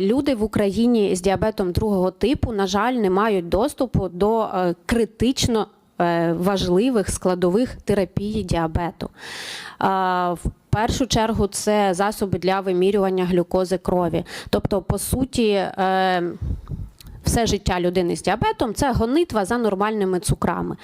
люди в Україні з діабетом другого типу, на жаль, не мають доступу до е, критично е, важливих складових терапії діабету. В першу чергу це засоби для вимірювання глюкози крові. Тобто, по суті, е, все життя людини з діабетом це гонитва за нормальними цукрами.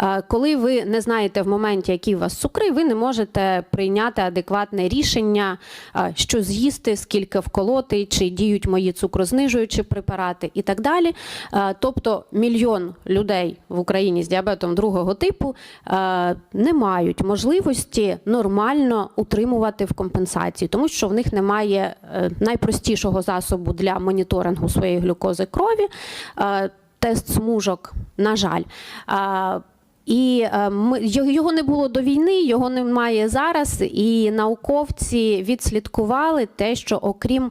Е, Коли ви не знаєте в моменті, які у вас цукри, ви не можете прийняти адекватне рішення, е, що з'їсти, скільки вколоти, чи діють мої цукрознижуючі препарати і так далі. Е, Тобто мільйон людей в Україні з діабетом другого типу не мають можливості нормально утримувати в компенсації, тому що в них немає найпростішого засобу для моніторингу своєї глюкози крові, тест смужок, на жаль. Е, І е, його не було до війни, його немає зараз. І науковці відслідкували те, що окрім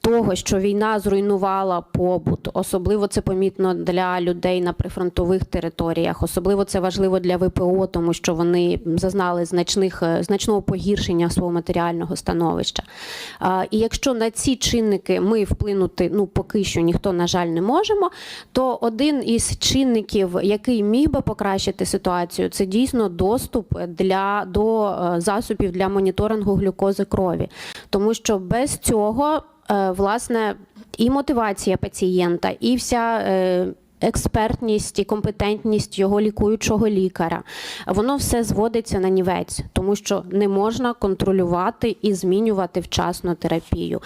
того, що війна зруйнувала побут, особливо це помітно для людей на прифронтових територіях, особливо це важливо для ВПО, тому що вони зазнали значних е, значного погіршення свого матеріального становища. І якщо на ці чинники ми вплинути ну поки що ніхто на жаль не можемо, то один із чинників, який міг би покращити ситуацію, це дійсно доступ для до е, засобів для моніторингу глюкози крові, тому що без цього власне і мотивація пацієнта, і вся. е, Експертність і компетентність його лікуючого лікаря, воно все зводиться на нівець, тому що не можна контролювати і змінювати вчасно терапію.